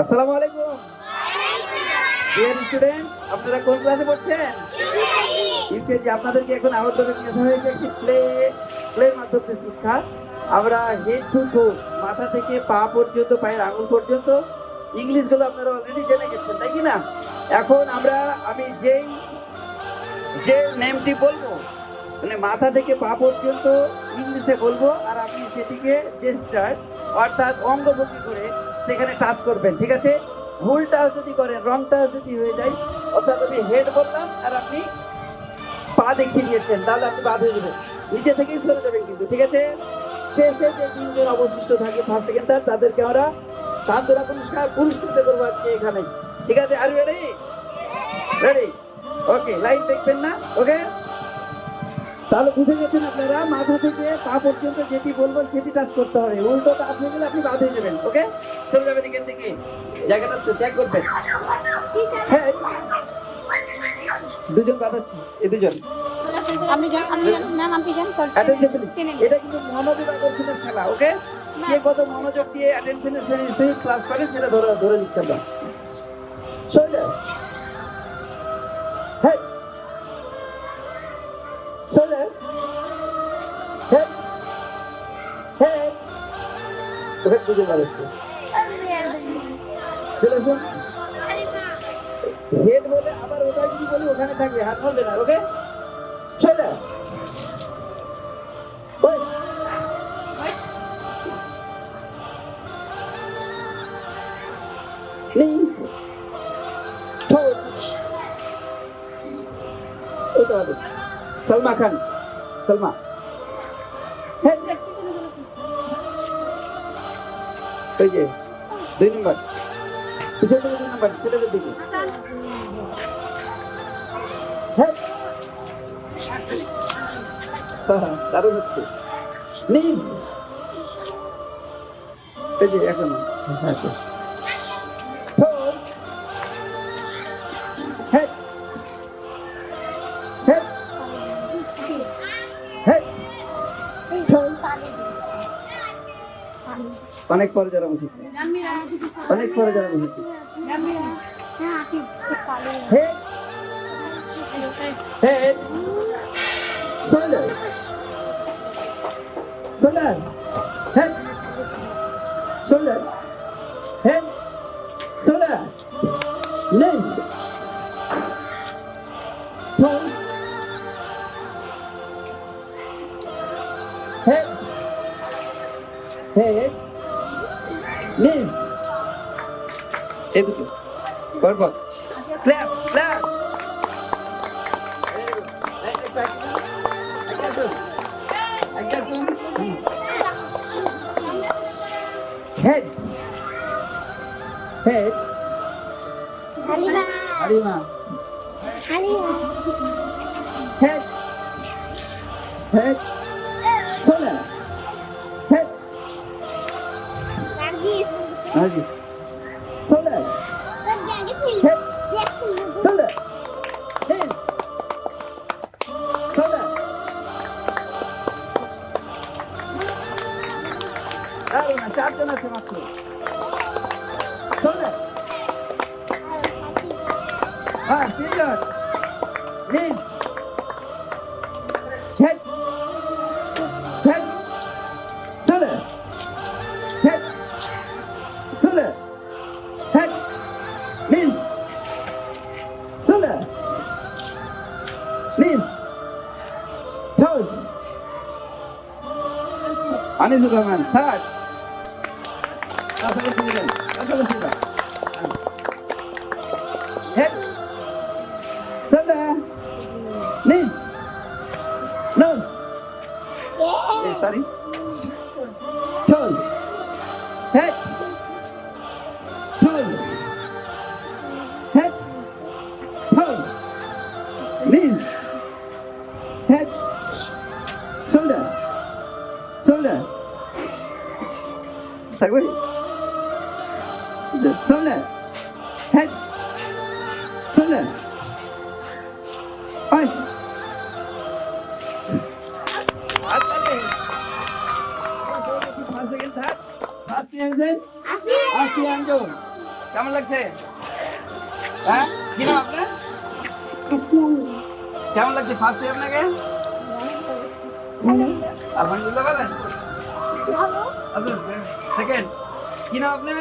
আসসালামু আলাইকুম। Dear students আপনারা কোন ক্লাসে পড়ছেন? ইউকেজি আপনাদেরকে এখন নিয়ে হয়েছে একটি প্লে মাধ্যমে শিক্ষা। আমরা হেড টু মাথা থেকে পা পর্যন্ত, পায়ের আঙুল পর্যন্ত, ইংলিশগুলো আপনারা অলরেডি জেনে গেছেন, তাই কি না? এখন আমরা, আমি যেই, যে নেমটি বলব মানে মাথা থেকে পা পর্যন্ত ইংলিশে বলব, আর আপনি সেটিকে জেস্টার অর্থাৎ অঙ্গভঙ্গি করে সেখানে টাচ করবেন, ঠিক আছে? ভুল টাচ যদি করেন রং টাচ যদি হয়ে যায়, অর্থাৎ আমি হেড বললাম আর আপনি পা দেখিয়ে দিয়েছেন, তাহলে আপনি বাদ হয়ে যাবেন। নিচে থেকেই সরে যাবেন কিন্তু, ঠিক আছে? শেষে যে তিনজন অবশিষ্ট থাকে ফার্স্ট সেকেন্ডার তাদেরকে আমরা সান্ত্বনা পুরস্কার পুরস্কৃত করব আজকে এখানে। ঠিক আছে? আর রেডি রেডি ওকে লাইন দেখবেন না? ওকে তাহলে বুঝে গেছেন আপনারা মাথা থেকে পা পর্যন্ত যেটি বলব সেটি টাচ করতে হবে। উল্টো টাচ হয়ে গেলে আপনি বাদ হয়ে যাবেন ওকে চলে যাবেন এখান থেকে। জায়গাটা ত্যাগ করবেন। হ্যাঁ দুজন বাঁধাচ্ছি এই দুজন। আপনি যান আপনি যান ম্যাম আপনি যান এটা কিন্তু মনোযোগ আকর্ষণের খেলা ওকে কে কত মনোযোগ দিয়ে অ্যাটেনশনের সহিত ক্লাস করে সেটা ধরে ধরে নিচ্ছে আমরা। বুঝে পারছে চলে হেড বলে আবার ওটা যদি বলি, ওখানে থাকবে। হাত ধরবে না, ওকে? ওই Please. Pose. এটা খান। সালমা। ওই যে দুই নম্বর। পিছনে থেকে দুই নম্বর ছেলেদের দিকে হ্যাঁ, দারুণ হচ্ছে। নিজ। এই যে এখন head, head, head, toes. অনেক পরে যারা বসেছে অনেক পরে যারা বসেছে head Hadi. Var bak. Claps, claps. Head. Head. Halima. Halima. Halima. Head. Head. Sola. Head. Nergis. Nergis. Dai una ciarda e. Söyle. Ha, bir dört. Liz. Çek. Çek. Söyle. Çek. Söyle. Çek. Liz. Söyle. Liz. Toes. Anne Zuckerman, tak. Head. 나서겠습니다. 셋, 선다, yeah. sorry, head, toes, head, toes, knees, head, shoulder, shoulder. Like what? Second first আসি আঞ্জুম কেমন লাগছে? হ্যাঁ? কি নাম আপনার? কেমন লাগছে first হয়ে আপনাকে? আলহামদুলিল্লাহ বলেন আচ্ছা সেকেন্ড কি নাম আপনার?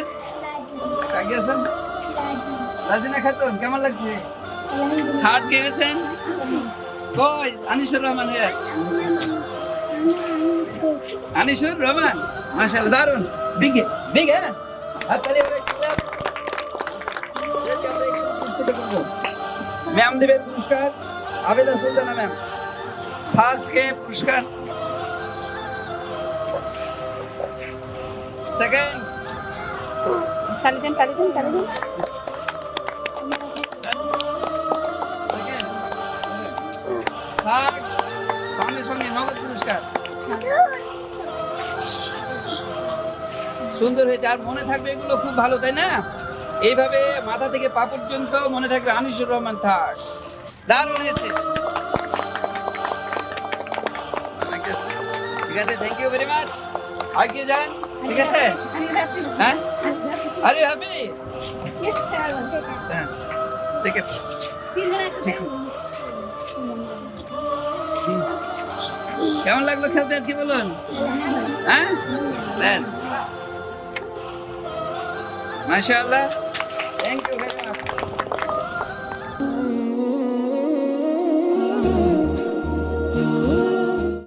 কেমন লাগছে? রহমান? রহমান। ম্যাম দেবেন পুরস্কার। আবেদা সুলতানা ম্যাম ফার্স্ট কে পুরস্কার? সেকেন্ড তালি দেন তালি দেন তালি দেন। সঙ্গে সঙ্গে নগদ পুরস্কার। সুন্দর হয়েছে আর মনে থাকবে এগুলো খুব ভালো তাই না? এইভাবে মাথা থেকে পা পর্যন্ত মনে থাকবে আনিসুর রহমান থাক। দারুণ হয়েছে। ঠিক আছে থ্যাংক ইউ ভেরি মাচ আগিয়ে যান ঠিক আছে? হ্যাঁ? আরে happy? Yes, sir. হ্যাঁ ঠিক। আছে কেমন লাগল খেলতে আজকে বলুন? হ্যাঁ? ব্যাস। মাশাআল্লাহ। Thank you very much